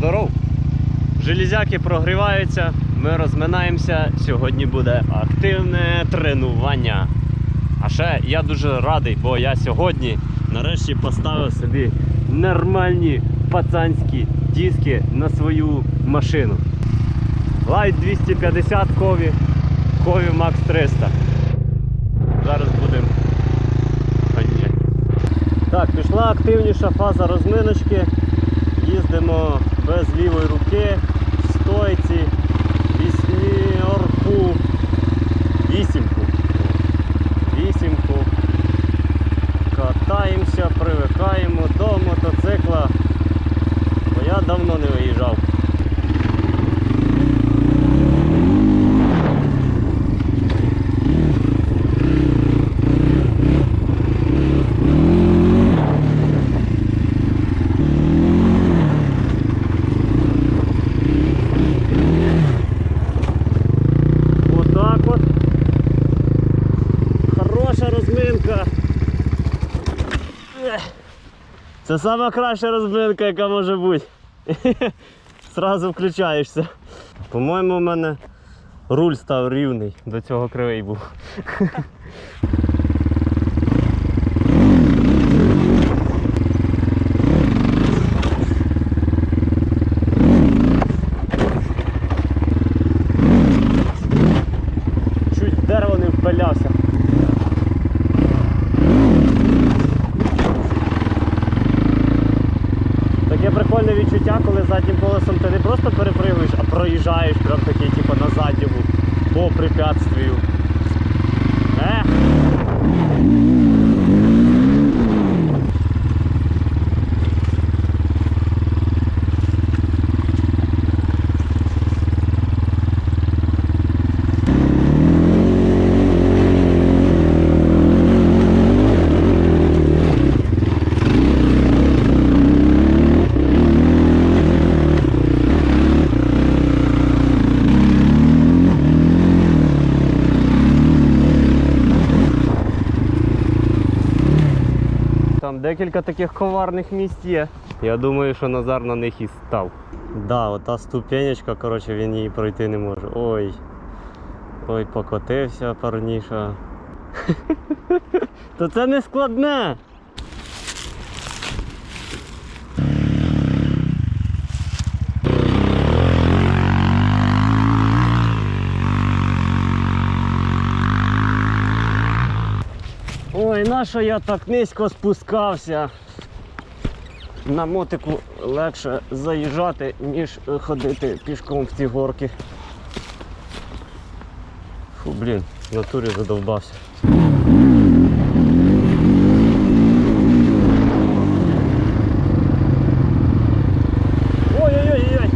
Здоров! Железяки прогріваються, ми розминаємося. Сьогодні буде активне тренування. А ще я дуже радий, бо я сьогодні нарешті поставив собі нормальні пацанські диски на свою машину. Light 250 кові, кові Max 300. Зараз будемо. Так, пішла активніша фаза розминочки. Їздимо без лівої руки, в стойці, вісьмірку, вісімку. Вісімку. Катаємося, привикаємо до мотоцикла. Бо я давно не виїжджав. Отак от. Хороша розминка. Ех. Це сама краща розминка, яка може бути. Сразу включаєшся. По-моєму, у мене руль став рівний, до цього кривий був. Чуть в дерево не впилявся. Таке прикольне відчуття, коли заднім колесом ти не просто перепригуєш, а проїжджаєш прям такий, типу, на задньому по препятствию. Ех! Там декілька таких коварних місць є. Я думаю, що Назар на них і став. Да, ота ступенечка, коротше, він її пройти не може. Ой. Ой, покотився парніша. То це не складне. Нащо я так низько спускався? На мотику легше заїжджати, ніж ходити пішком в ці горки. Фу, блін, в натурі задовбався. Ой-ой-ой-ой!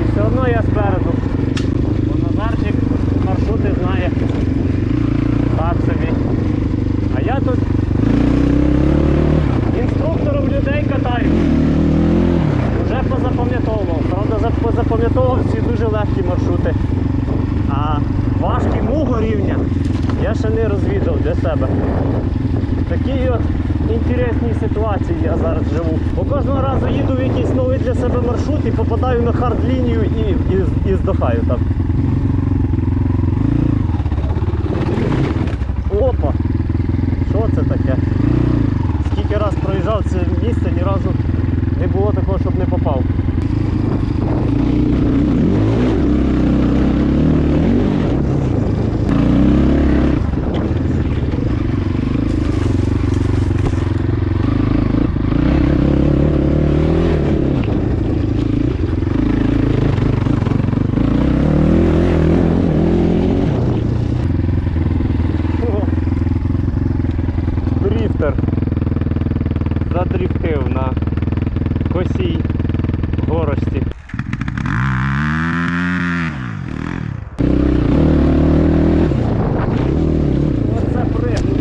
І все одно я спереду. Бо Назарчик маршрути знає. Так собі. А я тут інструктором людей катаю. Вже позапам'ятовував. Правда, за- позапам'ятовував всі дуже легкі маршрути. А важкі мого рівня я ще не розвідав для себе. Такі от інтересні ситуації я зараз живу. Бо кожного разу їду в якийсь новий для себе маршрут і попадаю на хард лінію і, і, і здохаю там. Опа! Що це таке? Скільки раз проїжджав це місце, ні разу не було такого, щоб не попав. О, Дріфтер задріфтив на косій горості. Оце пригнув.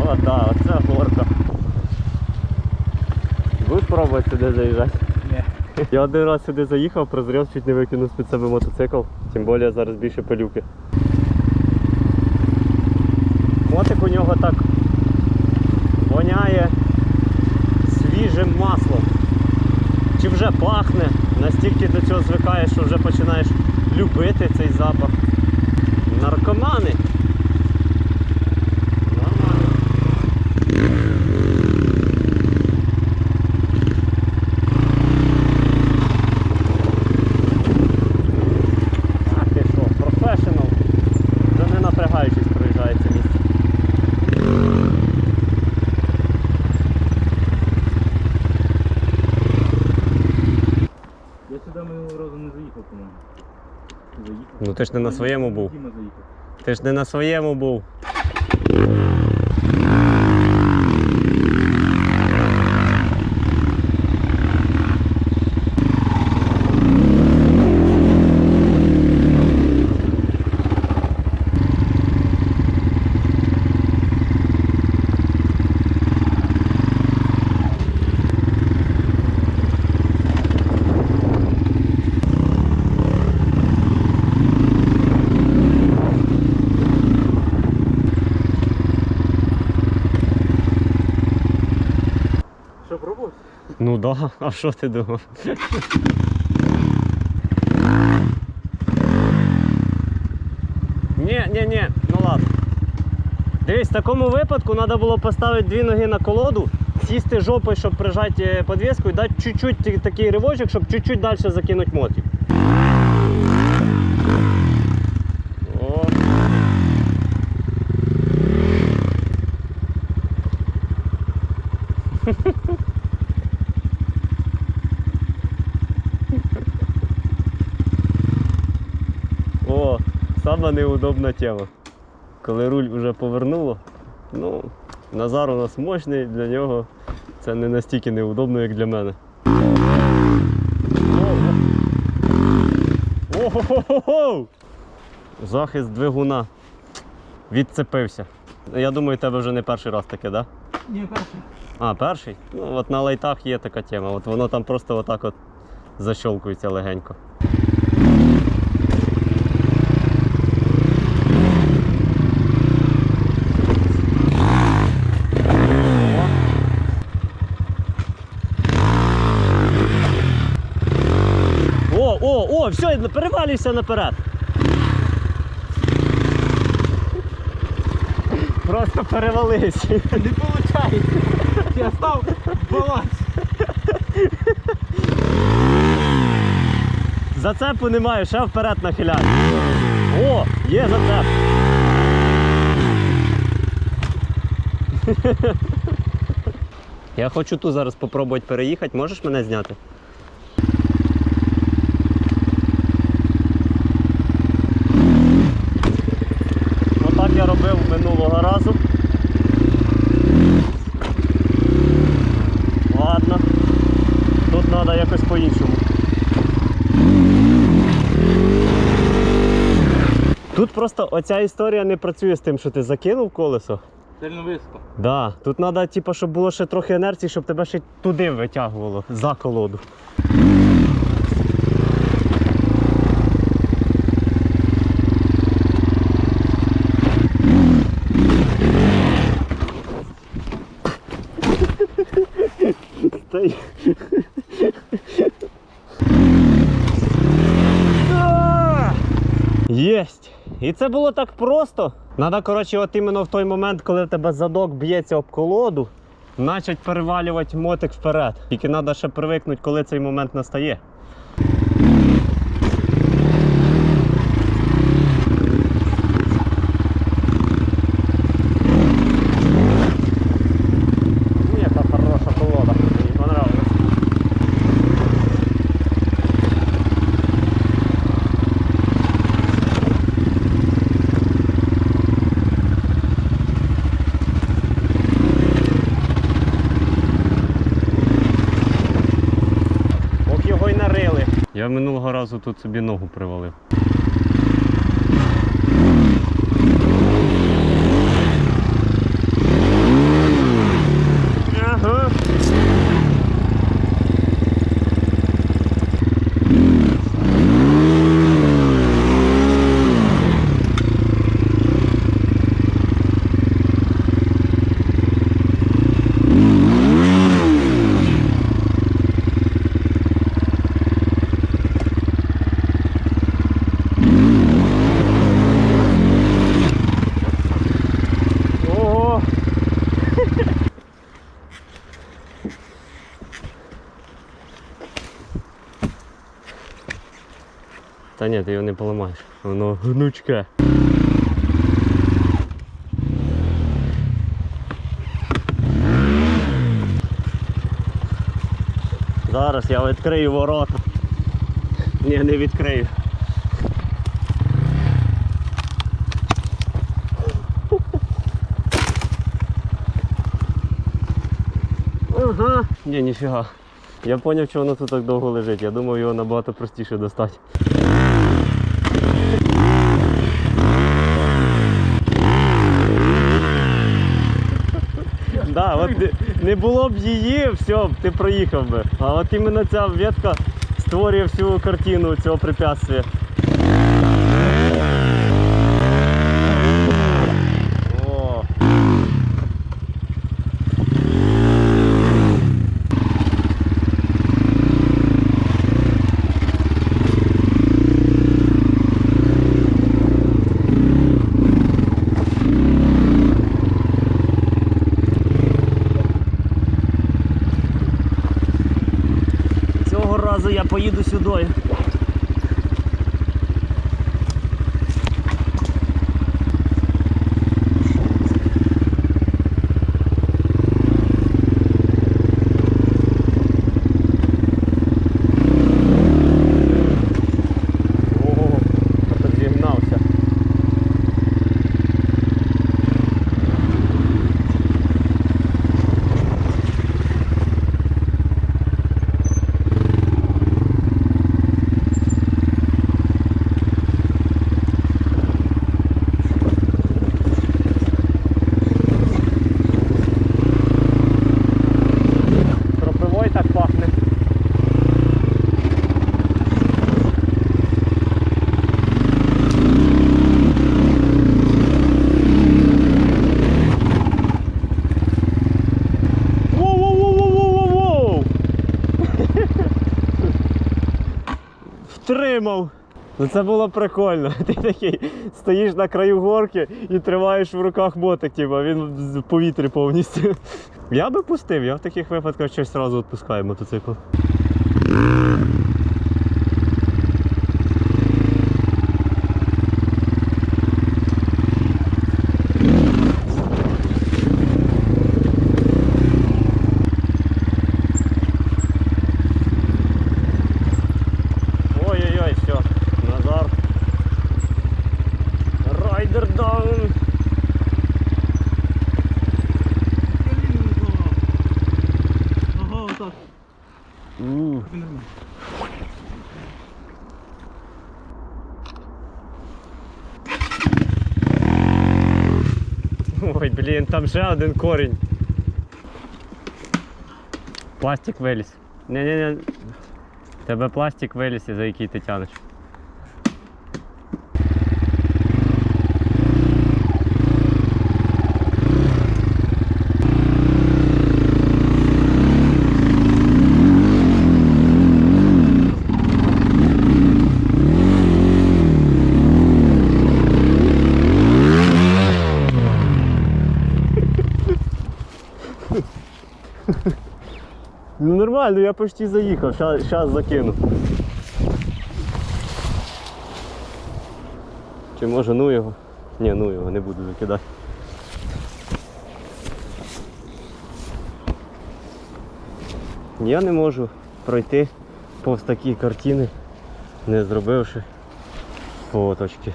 О, да, оце горка. Будеш пробувати сюди заїжджати? Ні. Я один раз сюди заїхав, прозрів, чуть не викинув під себе мотоцикл, тим більше зараз більше пилюки. Мотик у нього так воняє свіжим маслом. Чи вже пахне, настільки до цього звикаєш, що вже починаєш любити цей запах. Наркомани. Нормально. А ти що, професіонал. Вже не напрягаючись проїжджає це місце. Я сюди минулого разу не заїхав, по-моєму. Заїхав. Ну ти ж не на своєму був. Ти ж не на своєму був. Да, а що ти думав? Ні, ні, ні, ну ладно. Дивись, в такому випадку треба було поставити дві ноги на колоду, сісти жопою, щоб прижати підвіску і дати чуть-чуть такий ривочок, щоб чуть-чуть далі закинути мотик. О. О, сама неудобна тема. Коли руль вже повернуло, ну, Назар у нас мощний, для нього це не настільки неудобно, як для мене. Ого-го-го! Захист двигуна. Відцепився. Я думаю, тебе вже не перший раз таке, так? Да? Ні, перший. А, перший? Ну, от на лайтах є така тема. От воно там просто отак от защолкується легенько. О, все, перевалюйся наперед. Просто перевалився. Не виходить. Я став баланс. Зацепу немає, ще вперед нахиляй. О, є зацеп. Я хочу ту зараз спробувати переїхати. Можеш мене зняти? Отак я робив минулого разу. Ладно. Тут треба якось по-іншому. Тут просто оця історія не працює з тим, що ти закинув колесо. Сильно високо. Да, тут треба, типу, щоб було ще трохи інерції, щоб тебе ще туди витягувало за колоду. Єсть! І це було так просто. Надо, коротше, от іменно в той момент, коли тебе задок б'ється об колоду, почать перевалювати мотик вперед. Тільки треба ще привикнути, коли цей момент настає. Ну, яка хороша колода. Мені понравилось. Ох його й нарили. Я минулого разу тут собі ногу привалив. Поламаєш. Воно гнучке. Зараз я відкрию ворота. Ні, не відкрию. Ага. Ні, ніфіга. Я зрозумів, чого воно тут так довго лежить. Я думав, його набагато простіше достати. Да, от не- було б її, все, ти проїхав би. А от іменно ця ветка створює всю картину цього препятствия. О. Цього разу я поїду сюди. Ого, розігнався. Кропивой так пахне. Воу-воу-воу-воу-воу-воу! Втримав! Ну це було прикольно. Ти такий стоїш на краю горки і тримаєш в руках мотик, типу, а він в повітрі повністю. Я би пустив, я в таких випадках щось одразу відпускаю мотоцикл. Ой-ой-ой, все, Назар. Райдер даун. Ага, отак. У, Тобі нормально. Ой, блін, там ще один корінь. Пластик виліз. Ні-ні-ні. Тебе пластик виліз, за який ти тянеш. Ну нормально, я почти заїхав, зараз закину. Чи може ну його? Ні, ну його не буду закидати. Я не можу пройти повз такі картини, не зробивши фоточки.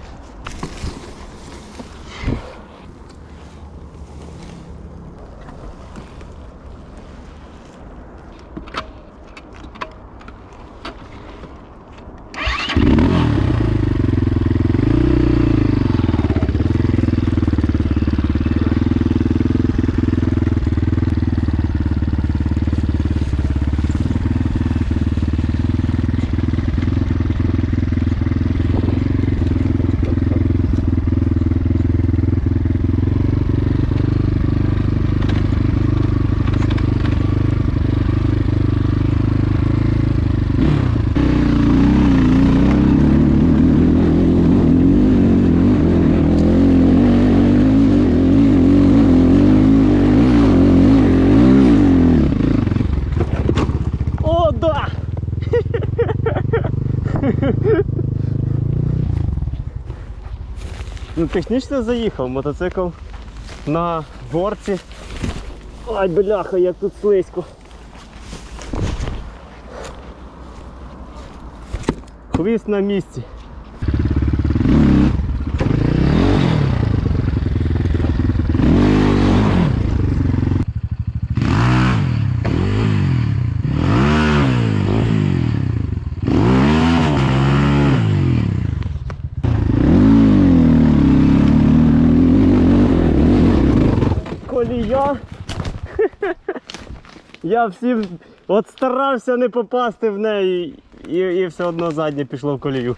Технічно заїхав, мотоцикл на горці. Ай, бляха, як тут слизько. Хвіст на місці. Я всім от старався не попасти в неї і, і все одно заднє пішло в колію.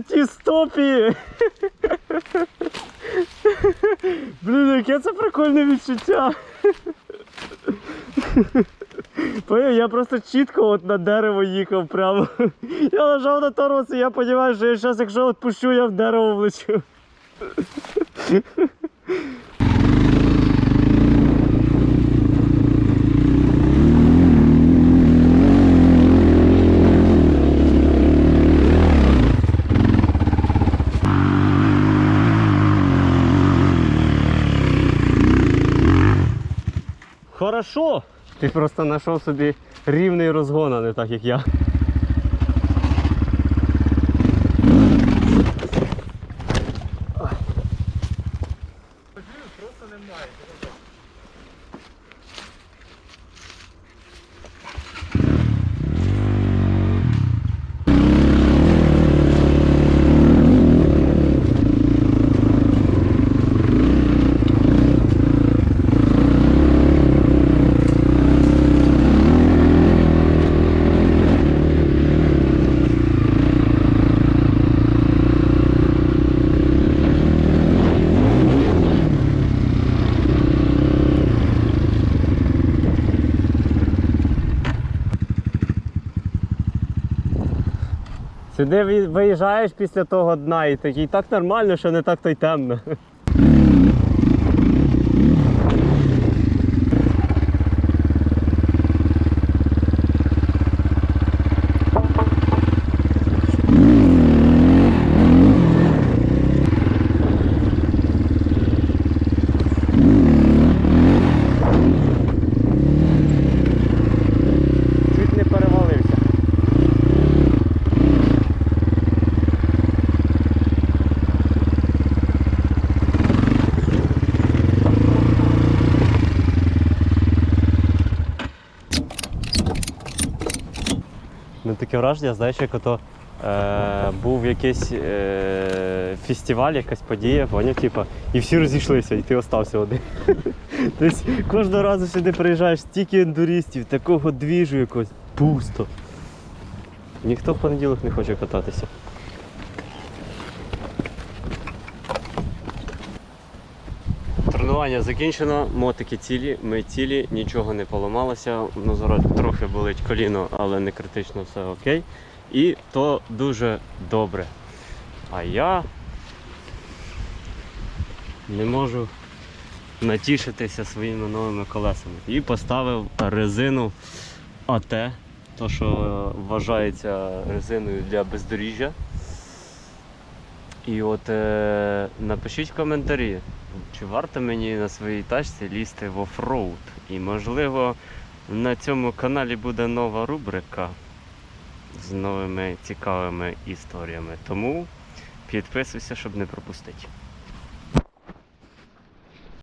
Житті стопі. Блін, яке це прикольне відчуття. Я просто чітко от на дерево їхав прямо. Я лежав на тормоз і я розумію, що я зараз, якщо відпущу, я в дерево влечу. Хорошо! Ти просто знайшов собі рівний розгон, а не так як я. Просто немає. Сюди ви- виїжджаєш після того дна і такий так нормально, що не так то й темно. Чуть не перевалився. Ну таке враження, знаєш, як ото е, був якийсь е, фестиваль, якась подія, поняв, типу, і всі розійшлися, і ти остався один. Тобто кожного разу сюди приїжджаєш стільки ендуристів, такого двіжу якогось пусто. Ніхто в понеділок не хоче кататися. Тренування закінчено, мотики цілі, ми цілі, нічого не поламалося. Ну, зараз трохи болить коліно, але не критично все окей. І то дуже добре. А я не можу натішитися своїми новими колесами. І поставив резину АТ, то що вважається резиною для бездоріжжя. І от е, напишіть в коментарі, чи варто мені на своїй тачці лізти в офроуд. І можливо на цьому каналі буде нова рубрика з новими цікавими історіями. Тому підписуйся, щоб не пропустити.